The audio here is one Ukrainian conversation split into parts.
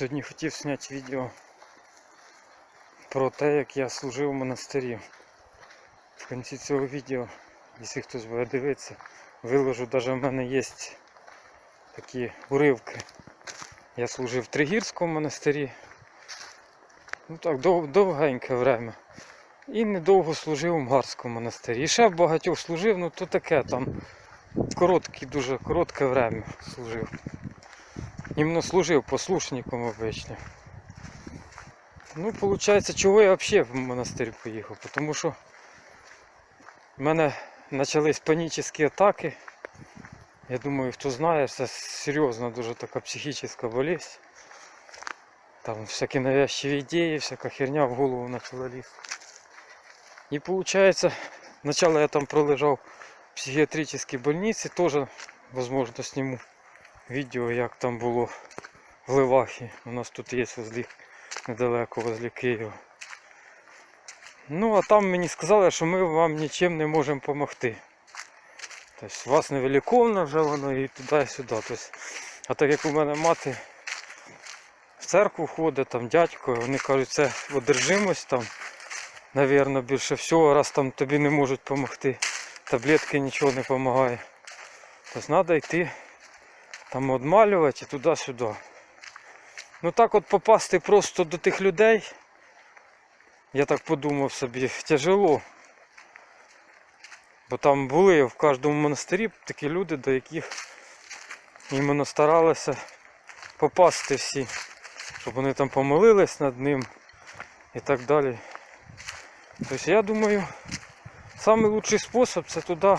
Сьогодні хотів зняти відео про те, як я служив у монастирі. В кінці цього відео, якщо хтось буде дивитися, виложу, навіть в мене є такі уривки. Я служив в Тригірському монастирі. Ну так, дов, довгеньке время. І недовго служив у Мгарському монастирі. І ще в багатьох служив, ну то таке там коротке, дуже коротке время служив. Іменно служив послушником обично. Ну, виходить, чого я взагалі в монастир поїхав? Тому що в мене почались панічні атаки. Я думаю, хто знає, це серйозна дуже така психічна болезнь. Там всякі навязчиві ідеї, всяка херня в голову почала лізти. І виходить, спочатку я там пролежав в психіатричній больниці, теж, можливо, сниму відео, як там було в Левахі. У нас тут є возле, недалеко возле Києва. Ну, а там мені сказали, що ми вам нічим не можемо допомогти. Тобто у вас невеликовно вже воно і туди і сюди. Тобто, а так як у мене мати в церкву ходить, там дядько, вони кажуть, це одержимость там, навірно, більше всього, раз там тобі не можуть допомогти. Таблетки нічого не допомагає. Тобто треба йти там одмалювати і туди-сюди. Ну так от попасти просто до тих людей, я так подумав собі, тяжело. Бо там були в кожному монастирі такі люди, до яких іменно старалися попасти всі, щоб вони там помолились над ним і так далі. Тобто я думаю, найкращий спосіб це туди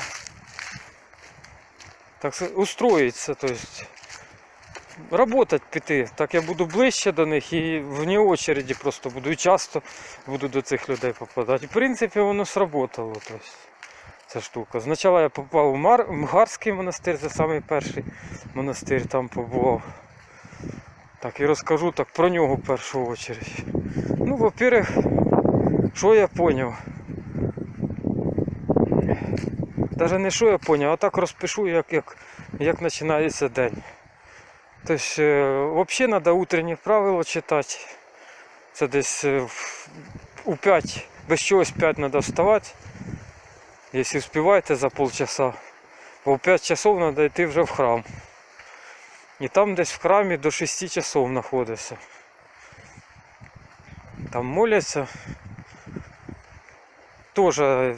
так устроиться, то есть работать піти. Так я буду ближче до них і вне очереді просто буду і часто буду до цих людей попадати. В принципі, воно сработало. То есть, ця штука. Спочатку я попав у Мар... в Мгарський монастир, це самий перший монастир там побував. Так і розкажу так про нього в першу чергу. Ну, во-первых, що я зрозумів? Даже не що я зрозумів, а так розпишу, як, як, як починається день. Тобто, взагалі треба утренні правила читати. Це десь е, у 5, без чогось 5 треба вставати. Якщо встигаєте за полчаса, бо в 5 часов треба йти вже в храм. І там десь в храмі до 6 часов знаходишся. Там моляться. Тоже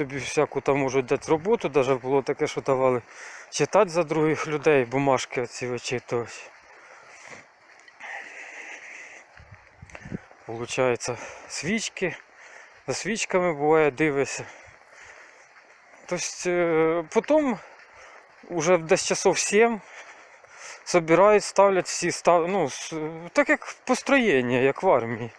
тобі всяку там можуть дати роботу, навіть було таке, що давали читати за других людей, бумажки оці вичитувати. Получається свічки. За свічками буває дивишся. Тобто потім уже десь часов 7 собирають, ставлять всі став... ну, так як построєння, як в армії.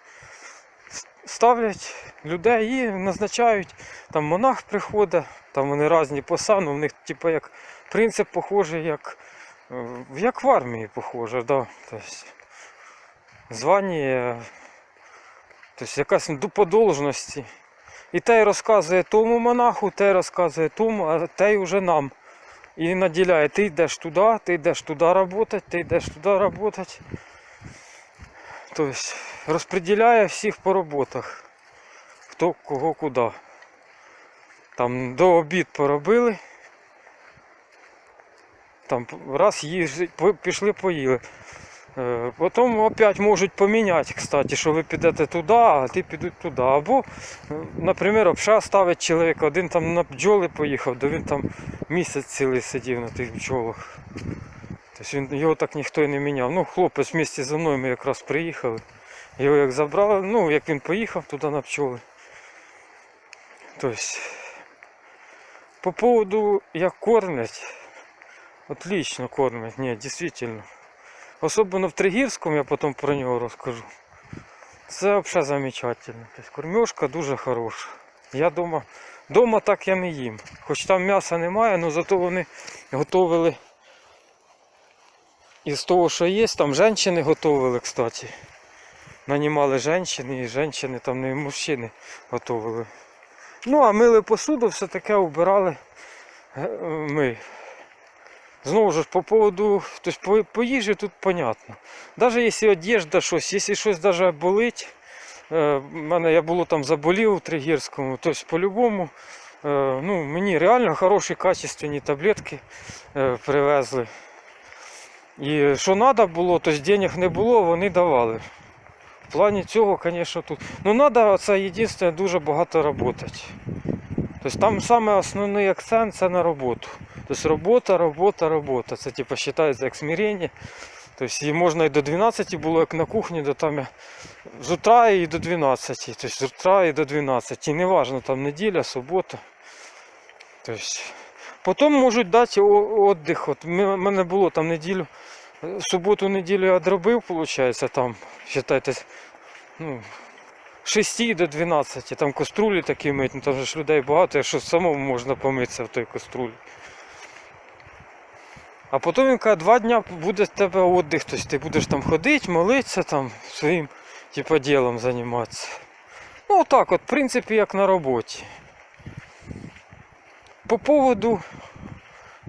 Ставлять людей і назначають, там монах приходить, там вони різні посади, у них типу як принцип похожий, як, е, як в армії похоже, да. тобто, звання, тобто якась по должності. І той розказує тому монаху, той розказує тому, а той вже нам. І наділяє, ти йдеш туди, ти йдеш туди працювати, ти йдеш туди працювати. Тобто розподіляє всіх по роботах. Хто кого куди. Там до обід поробили. Там раз по- пішли поїли. Е, Потім опять можуть поміняти, кстати, що ви підете туди, а ти підуть туди. Або, е, наприклад, обша ставить чоловіка, один там на бджоли поїхав, то він там місяць цілий сидів на тих бджолах. Тобто він, його так ніхто і не міняв. Ну, хлопець вместе зі мною ми якраз приїхали. Його як забрали, ну як він поїхав туди на пчоли. Тобто, по поводу як кормлять, отлично кормлять, ні, дійсно. Особливо в Тригірському, я потім про нього розкажу. Це взагалі замечательно. Тобто кормежка дуже хороша. Я дома, дома так я не їм. Хоч там м'яса немає, але зато вони із того, що є, там жінки готовили, кстати. Нанімали жінки, і жінки там не мужчини готовили. Ну, а мили посуду, все таке убирали е, ми. Знову ж по поводу, тобто по, їжі тут понятно. Навіть якщо одежда щось, якщо щось даже болить, е, в мене я було там заболів у Тригірському, тобто по-любому, е, ну, мені реально хороші качественні таблетки привезли. І що треба було, тобто денег не було, вони давали. В плані цього, звісно, тут. Ну, треба, це єдине, дуже багато працювати. Тобто там саме основний акцент це на роботу. Тобто робота, робота, робота. Це типу вважається як смирення. Тобто і можна і до 12 було, як на кухні, до там з утра і до 12. Тобто з утра і до 12. І не там неділя, субота. Тобто, потім можуть дати віддих. От мене було там неділю, е, суботу, неділю я дробив, виходить, там, вважайте, ну, 6 до 12, там каструлі такі мить, ну там ж людей багато, що самому можна помитися в той каструлі. А потім він каже, два дня буде в тебе віддих, тобто ти будеш там ходити, молитися, там, своїм типа, ділом займатися. Ну отак от, в принципі, як на роботі. По поводу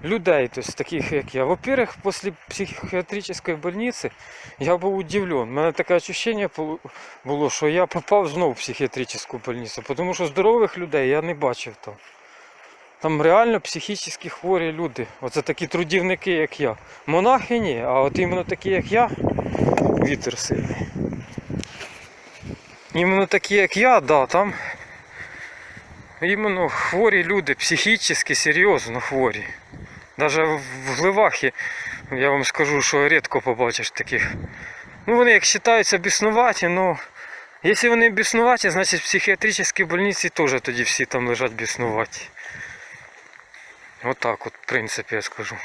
людей, то есть таких як я. Во-первых, после психиатрической больницы я був удивлен. У мене таке ощущение було, що я попав знову в психіатричну больницю, тому що здорових людей я не бачив там. Там реально психічно хворі люди. Оце такі трудівники, як я. Монахи ні, а от іменно такі, як я, вітер сильний. Іменно такі, як я, да, там іменно хворі люди, психічно, серйозно хворі. Навіть в Гливахі, я вам скажу, що рідко побачиш таких. Ну вони як вважаються біснуваті, ну якщо вони біснуваті, значить в психіатричній больниці теж тоді всі там лежать біснуваті. Отак от, в принципі, я скажу.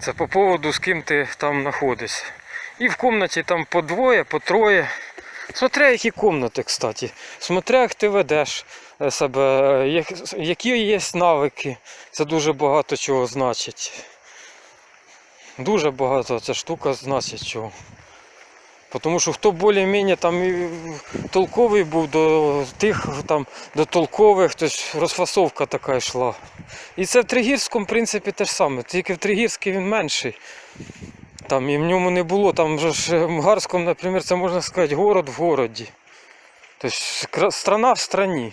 Це по поводу з ким ти там знаходишся. І в кімнаті там по двоє, по троє. Смотря які кімнати, кстати. Смотря як ти ведеш себе, е, як- які є навики. Це дуже багато чого значить. Дуже багато ця штука значить чого. Тому що хто більш-менш там толковий був до тих там до толкових, то ж розфасовка така йшла. І це в Тригірському, в принципі, те ж саме. Тільки в Тригірській він менший. Там і в ньому не було. Там же ж в Мгарському, наприклад, це можна сказати город в городі. Тобто страна в страні.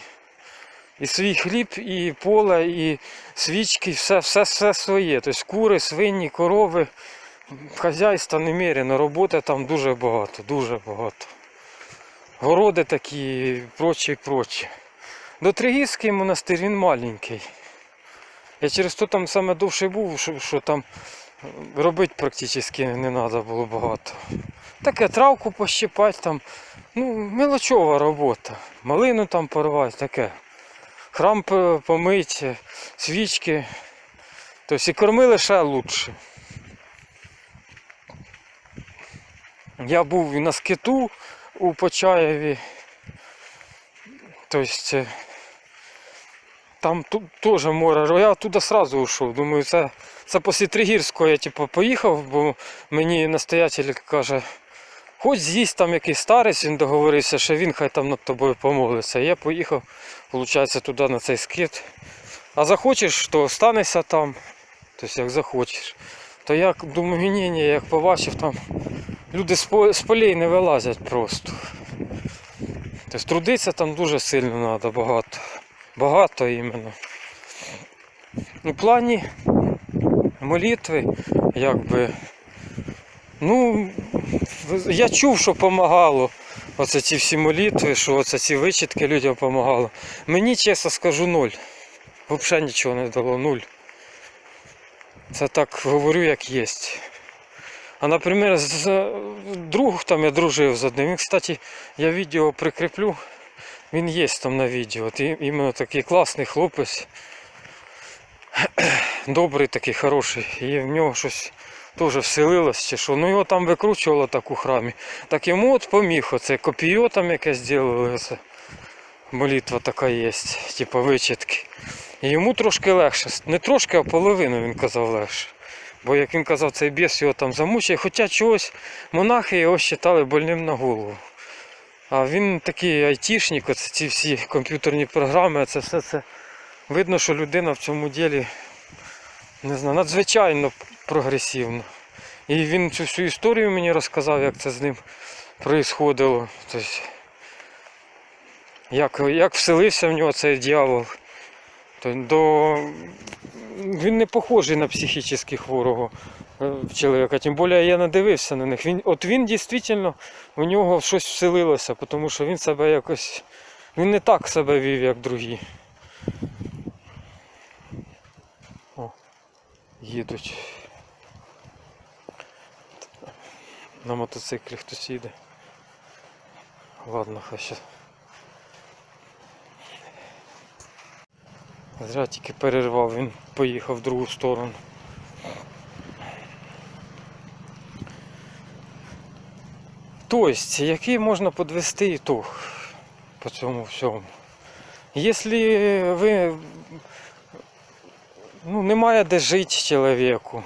І свій хліб, і поле, і свічки, все, все, все своє. Тобто кури, свині, корови, хазяйства немерено, роботи там дуже багато, дуже багато. Городи такі, прочі, прочі. До Тригірський монастир він маленький. Я через то там саме довше був, що, що там робити практично не треба було багато. Таке травку пощипати там. Ну, мелочова робота. Малину там порвати, таке. Храм помить, свічки. Тобто і кормили ще лучше. Я був на скиту у Почаєві. Тобто там теж море. Я туди одразу ушов. Думаю, це, це після Тригірського я типу, поїхав, бо мені настоятель каже, хоч з'їсть там якийсь старець, він договорився, що він хай там над тобою помолиться. Я поїхав, виходить, туди на цей скит. А захочеш, то останешся там. Тобто як захочеш. То я думаю, ні, ні, як побачив там. Люди з по- полей не вилазять просто. Тобто трудитися там дуже сильно треба, багато. Багато іменно. У плані молитви, якби. Ну, я чув, що допомагало. Оце ці всі молитви, що оце ці вичитки людям допомагало. Мені чесно скажу ноль. Взагалі нічого не дало, нуль. Це так говорю, як є. А, наприклад, з друг там я дружив з одним. Він, кстати, я відео прикріплю. Він є там на відео. От іменно такий класний хлопець. Добрий такий, хороший. І в нього щось теж вселилось чи що. Ну його там викручувало так у храмі. Так йому от поміг оце копіо там якесь зробили. Молитва така є, типу вичитки. І йому трошки легше. Не трошки, а половину він казав легше. Бо як він казав, цей біс його там замучає, хоча чогось монахи його вважали больним на голову. А він такий айтішник, оце ці всі комп'ютерні програми, це все це. Видно, що людина в цьому ділі не знаю, надзвичайно прогресивно. І він цю всю історію мені розказав, як це з ним происходило. Тобто, як, як вселився в нього цей дьявол. То до... Він не похожий на психічно хворого е, чоловіка. Тим більше я надивився на них. Він, от він дійсно у нього щось вселилося, тому що він себе якось. Він не так себе вів, як другі. О, їдуть. На мотоциклі хтось їде. Ладно, хай ще. Зря тільки перервав, він поїхав в другу сторону. Тобто, який можна підвести ітог по цьому всьому? Якщо ви ну, немає де жити чоловіку,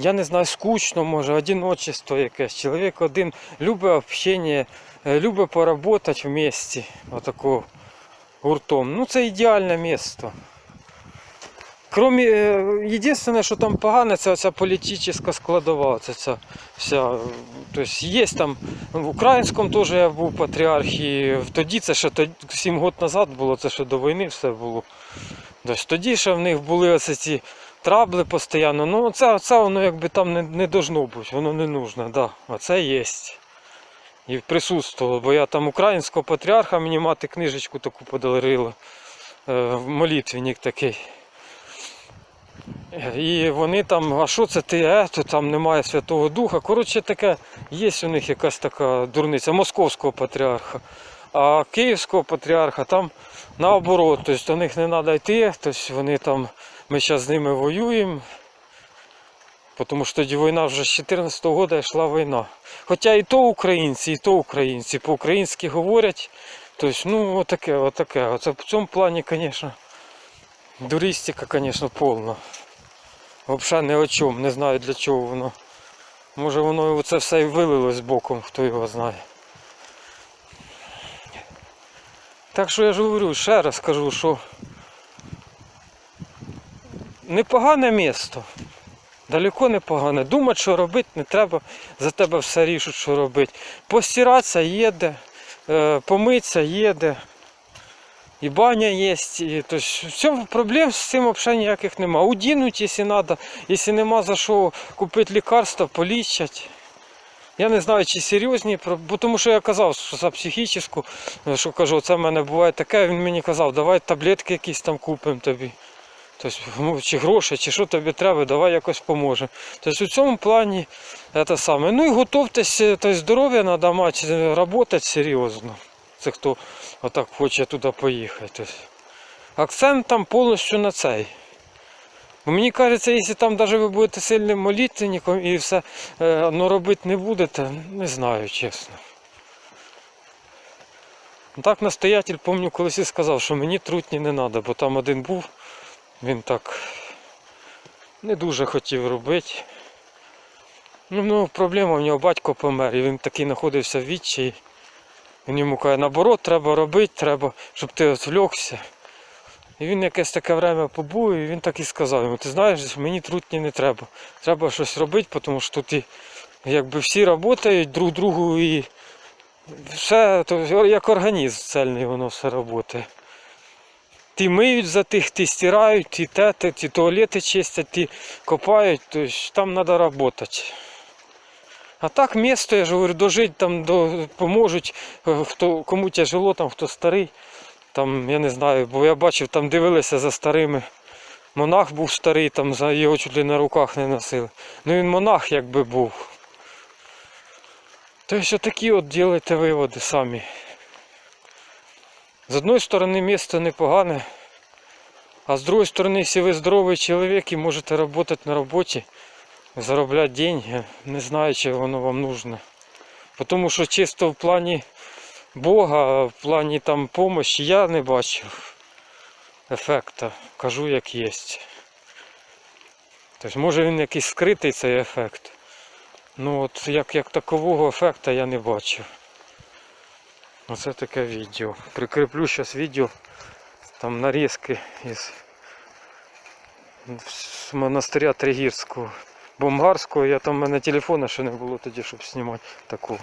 я не знаю, скучно, може, одиночество якесь. Чоловік один любить общення, е, любить поработати в місті, отако гуртом. Ну це ідеальне місто. Кроме, е, єдине, що там погане, це ця політична складова. Це ця вся. Тобто є там в українському теж я був патріархії. Тоді це ще тоді, 7 років назад було, це ще до війни все було. Тобто, тоді ще в них були оці ці трабли постійно. Ну це, це воно якби там не, не должно бути, воно не нужно, да. А це є. І присутствувало, бо я там українського патріарха, мені мати книжечку таку подарила. Е, молитвенник такий. І вони там, а що це ти, е, то там немає Святого Духа. Коротше таке, є у них якась така дурниця московського патріарха. А київського патріарха там наоборот, тобто до них не треба йти, тобто вони там, ми зараз з ними воюємо. Тому що тоді війна вже з 2014 року йшла війна. Хоча і то українці, і то українці по-українськи говорять. Тобто, ну, отаке, отаке. Оце в цьому плані, звісно, дуристика, звісно, повна. Взагалі ні о чому, не знаю для чого воно. Може воно це все і вилилось боком, хто його знає. Так що я ж говорю, ще раз кажу, що непогане місто. Далеко не погане. Думати, що робити, не треба. За тебе все рішуть, що робити. Постиратися їде, е, помитися їде. І баня є. І, то в цьому проблем з цим взагалі ніяких нема. Удінуть, якщо треба, якщо нема за що купити лікарства, полічать. Я не знаю, чи серйозні, бо тому що я казав, що за психічну, що кажу, це в мене буває таке, він мені казав, давай таблетки якісь там купимо тобі. Тобто, ну, чи гроші, чи що тобі треба, давай якось поможемо. Тобто у цьому плані це саме. Ну і готовтесь, тобто, здоров'я треба мати, працювати серйозно. Це хто отак хоче туди поїхати. Тобто, акцент там повністю на цей. Мені кажеться, якщо там навіть ви будете сильним молитвенником і все е, ну, робити не будете, не знаю, чесно. Так настоятель, пам'ятаю, колись сказав, що мені трутні не треба, бо там один був, він так не дуже хотів робити. Ну, ну проблема в нього батько помер, і він такий знаходився в відчаї. Він йому каже, наоборот, треба робити, треба, щоб ти відвлекся. І він якесь таке время побув, і він так і сказав йому, ти знаєш, мені трутні не треба. Треба щось робити, тому що тут і, якби всі працюють друг другу і все, то як організм цельний воно все працює. Ті миють за тих, ті стирають, ті те, ті, туалети чистять, ті копають, тобто там треба працювати. А так місто, я ж говорю, дожити там до, поможуть, е, хто, кому тяжело, там, хто старий. Там, я не знаю, бо я бачив, там дивилися за старими. Монах був старий, там його чуть ли на руках не носили. Ну він монах якби був. Тобто такі от ділите виводи самі. З одної сторони місто непогане, а з другої сторони, якщо ви здоровий чоловік і можете працювати на роботі, заробляти деньги, не знаю, чи воно вам нужно. Тому що чисто в плані Бога, в плані там помощі я не бачив ефекта. Кажу як є. Тобто може він якийсь скритий цей ефект. Ну от як, як такового ефекта я не бачив. Оце таке відео. Прикріплю зараз відео, там нарізки із монастиря Тригірського. Бомгарського, я там в мене телефона ще не було тоді, щоб знімати такого.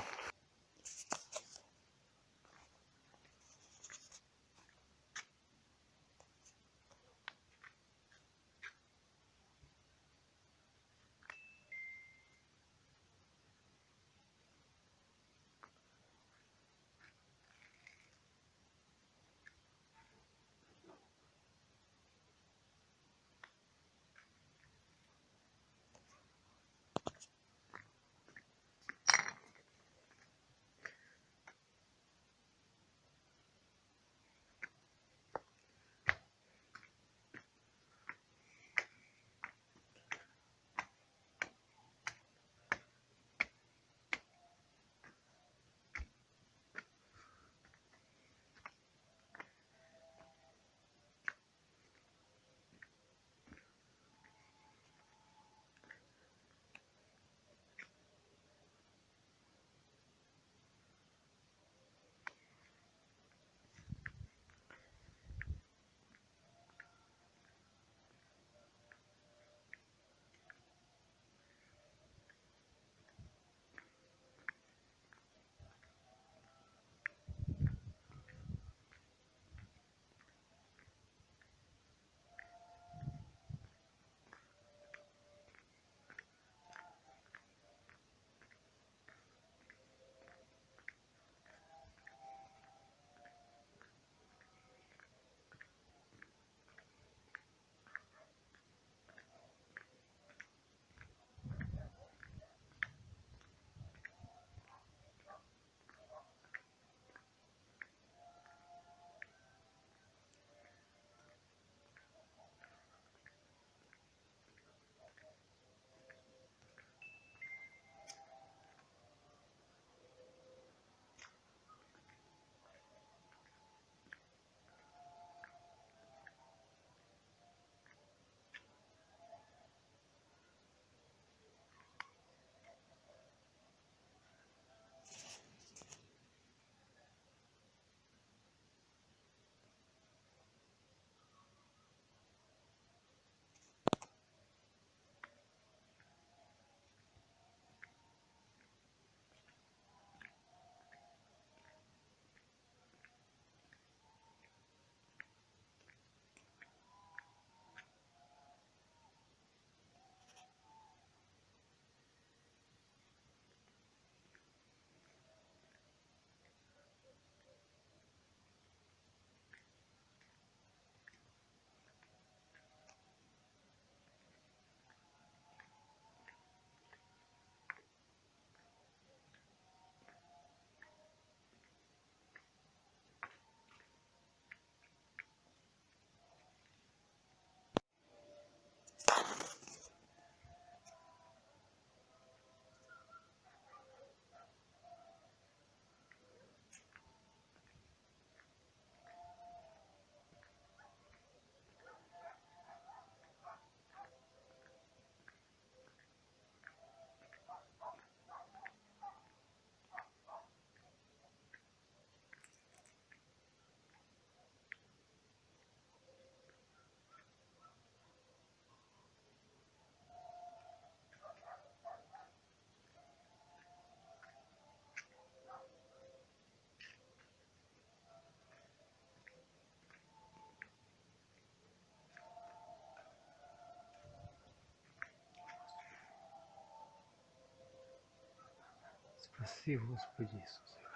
passivos por.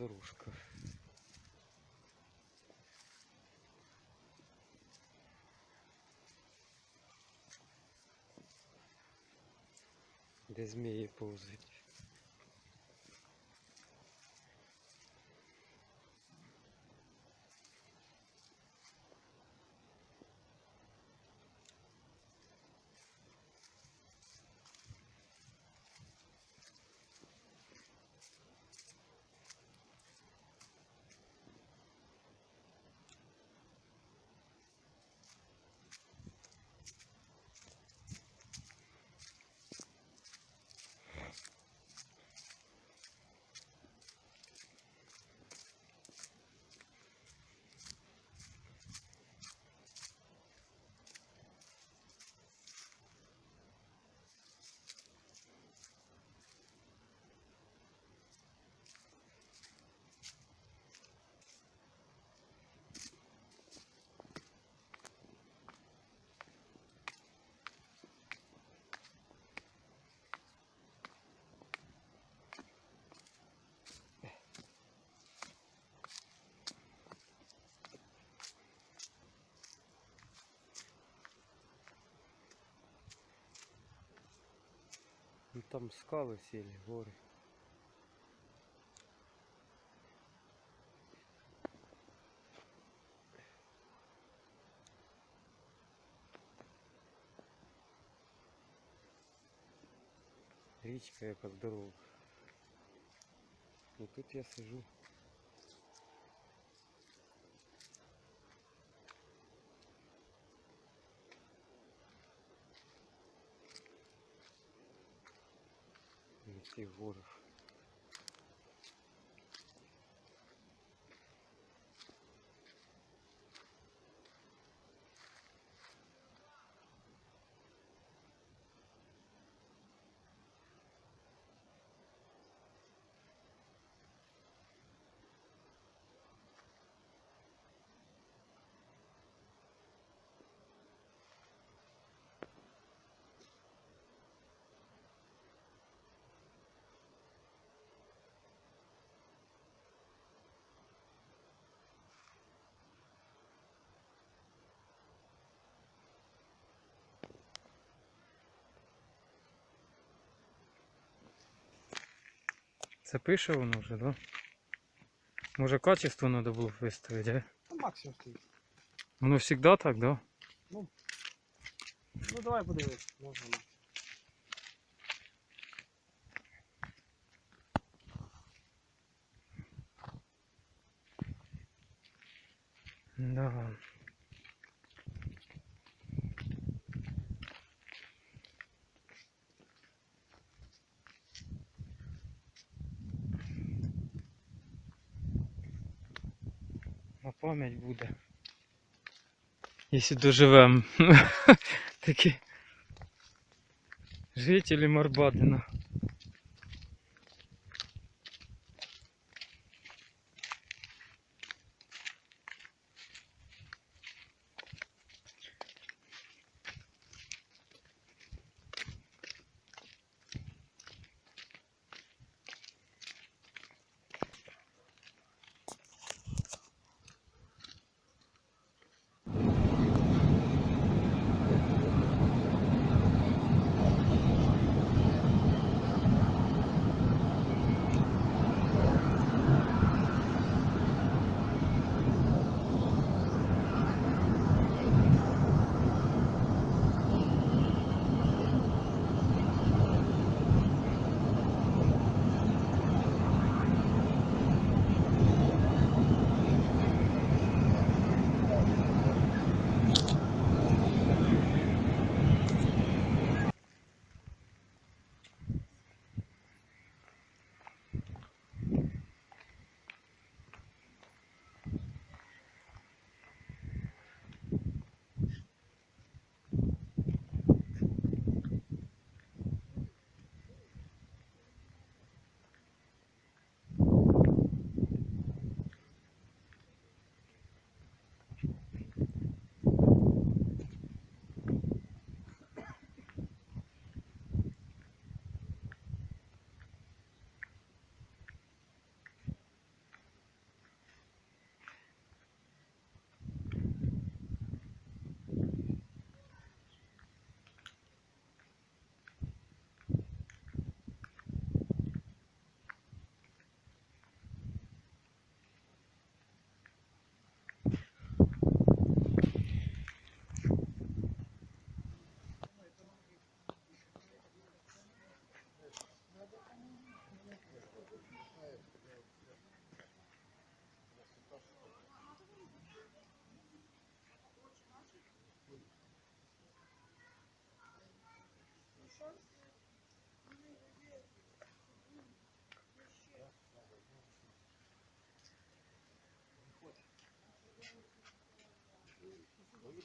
Дорожка. Де змії повзуть. Ну там скали сілі, гори. Річка яка здорова. І тут я сижу. На цих горах. Це пише воно вже, да? Може качество треба було виставити, а? Ну, максимум стоїть. Воно завжди так, да? Ну давай подивись, можна. ну. Да. Пам'ять буде. Якщо доживемо. Такі жителі Марбадина.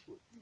我不